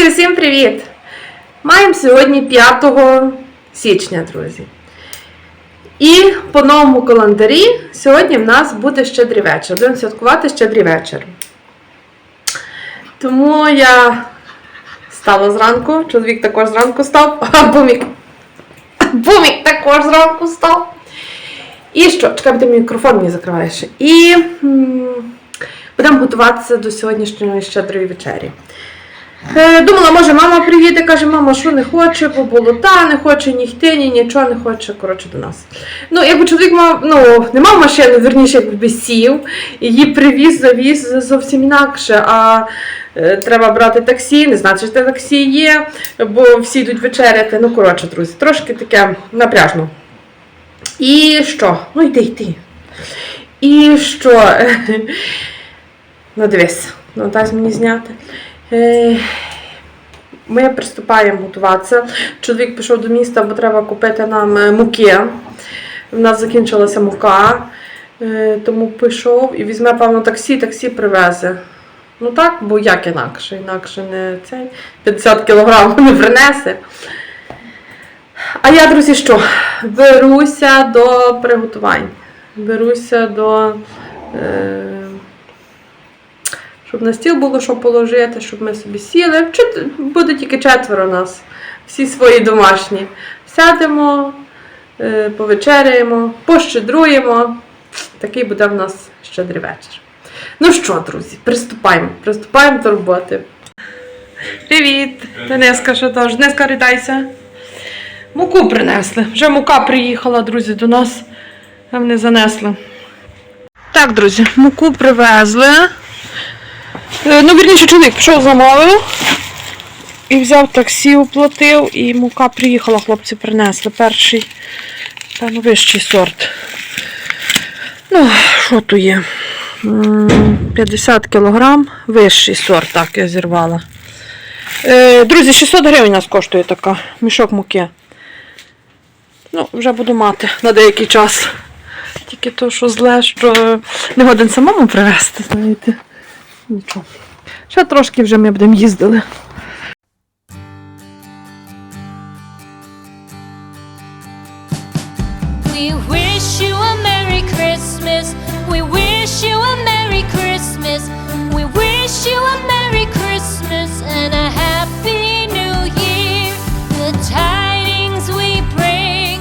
Друзі, всім привіт! Маємо сьогодні 5 січня, друзі. І по новому календарі сьогодні в нас буде щедрий вечір. Будемо святкувати щедрий вечір. Тому я стала зранку, чоловік також зранку став, а бумік. Бумік також зранку став. І що? Чекай, ти мікрофон мені закриваєш. І м, будемо готуватися до сьогоднішньої щедрої вечері. Е, Думала, може, мама приїде, каже, мама, що не хоче, бо болота, не хоче ні ні нічого не хоче, коротше, до нас. Ну, якби чоловік мав, ну, не мав машини, верніше, якби сів, її привіз, завіз зовсім інакше, а е, треба брати таксі, не знати, що таксі є, бо всі йдуть вечеряти. Ну, коротше, друзі, трошки таке напряжно. І що? Ну, йди, йди. І що? Ну, дивись, ну дай мені зняти. Е, Ми приступаємо готуватися. Чоловік пішов до міста, бо треба купити нам е, муки. У нас закінчилася мука, е, тому пішов і візьме, певно, таксі, таксі привезе. Ну так, бо як інакше? Інакше не цей 50 кг не принесе. А я, друзі, що? Беруся до приготувань. Беруся до. Е, щоб на стіл було що положити, щоб ми собі сіли. Чи буде тільки четверо нас, всі свої домашні. Сядемо, е, повечеряємо, пощедруємо. Такий буде в нас щедрий вечір. Ну що, друзі, приступаємо, приступаємо до роботи. Привіт! Денеска що теж. Денеска, ридайся. Муку принесли. Вже мука приїхала, друзі, до нас. Там не занесли. Так, друзі, муку привезли. Е, Ну, вірніше, чоловік пішов замовив і взяв таксі, оплатив, і мука приїхала, хлопці принесли. Перший, певно, вищий сорт. Ну, що тут є? 50 кілограм, вищий сорт, так я зірвала. Е, друзі, 600 гривень нас коштує така мішок муки. Ну, вже буду мати на деякий час. Тільки то, що зле, що не годен самому привезти, знаєте. Нічого. Ще трошки вже ми будемо їздили. We wish you a Merry Christmas. We wish you a Merry Christmas. We wish you a Merry Christmas and a Happy New Year. The tidings we bring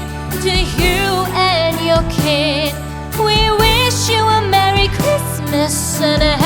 to you and your kid. We wish you a Merry Christmas and a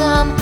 get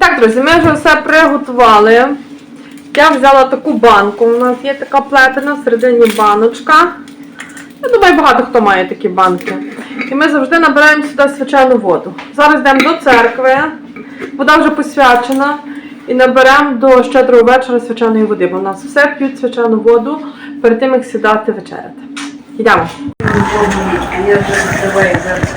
Так, друзі, ми вже все приготували. Я взяла таку банку. У нас є така плетена всередині баночка. Я думаю, багато хто має такі банки. І ми завжди набираємо сюди свячену воду. Зараз йдемо до церкви. Вода вже посвячена. І наберемо до щедрого вечора свяченої води, бо в нас все п'ють свячену воду перед тим, як сідати вечеряти. Йдемо. Я вже зараз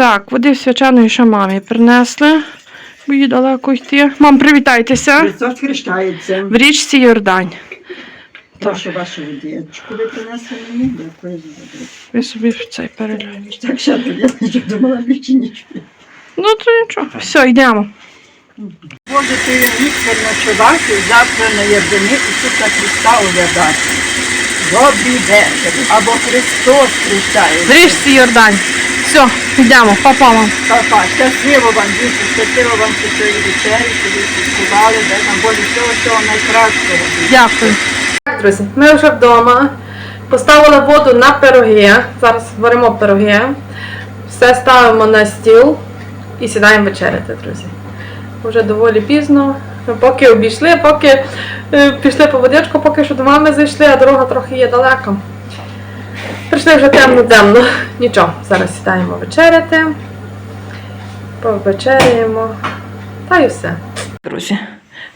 Так, води свяченої ще мамі принесли, бо їй далеко йти. Мам, привітайтеся. Христос хрещається. В річці Йордань. Прошу вашу водичку. Ви принесли мені? Дякую за. Ви собі в цей переляй. Так, ще тут я думала більше нічого. Ну, то нічого. Все, йдемо. Можете ніч переночувати, завтра на Євдені Ісуса Христа оглядати. Добрий вечір. Або Христос В річці Йордань. Все, йдемо, папа вам. Папа, щасливо вам, діти, щасливо вам цієї вечері, що ви святкували, де нам Боже всього, всього найкращого. Дякую. Так, друзі, ми вже вдома. Поставили воду на пироги. Зараз варимо пироги. Все ставимо на стіл і сідаємо вечеряти, друзі. Вже доволі пізно. Поки обійшли, поки е, пішли по водичку, поки що до мами зайшли, а дорога трохи є далека. Прийшли вже темно-темно. Нічого, зараз сідаємо вечеряти. Повечеряємо. Та й все. Друзі,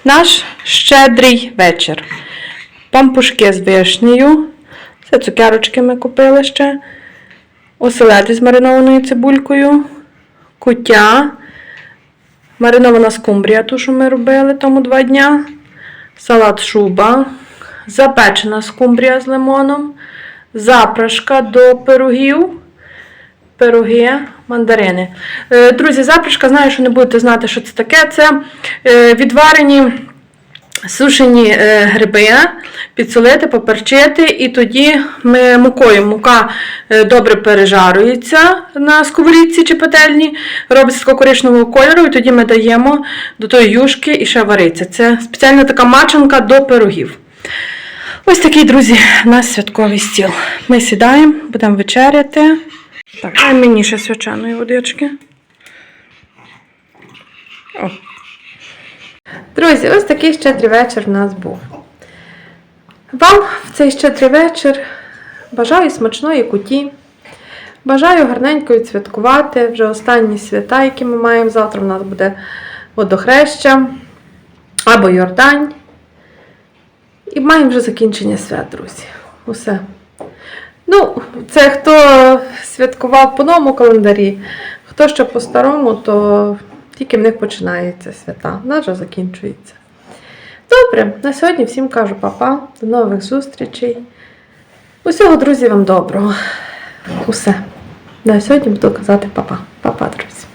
наш щедрий вечір. Пампушки з вишнею. Це цукерочки ми купили ще. Оселеди з маринованою цибулькою. Куття. Маринована скумбрія, ту, що ми робили тому два дня. Салат шуба. Запечена скумбрія з лимоном. Запрашка до пирогів. Пироги, мандарини. Е, Друзі, запрашка, знаю, що не будете знати, що це таке. Це е, відварені сушені е, гриби, підсолити, поперчити, і тоді ми мукою. Мука добре пережарюється на сковорідці чи пательні, робиться коричневого кольору, і тоді ми даємо до тої юшки і ще вариться. Це спеціальна така мачанка до пирогів. Ось такий, друзі, у нас святковий стіл. Ми сідаємо, будемо вечеряти. Так, дай мені ще свяченої водички. О. Друзі, ось такий щедрий вечір в нас був. Вам в цей щедрий вечір бажаю смачної куті. Бажаю гарненько відсвяткувати вже останні свята, які ми маємо. Завтра в нас буде водохреща або Йордань. І маємо вже закінчення свят, друзі. Усе. Ну, це хто святкував по новому календарі, хто ще по старому, то тільки в них починаються свята. Нас вже закінчується. Добре, на сьогодні всім кажу папа. До нових зустрічей. Усього, друзі, вам доброго. Усе. На сьогодні буду казати папа. Папа, друзі.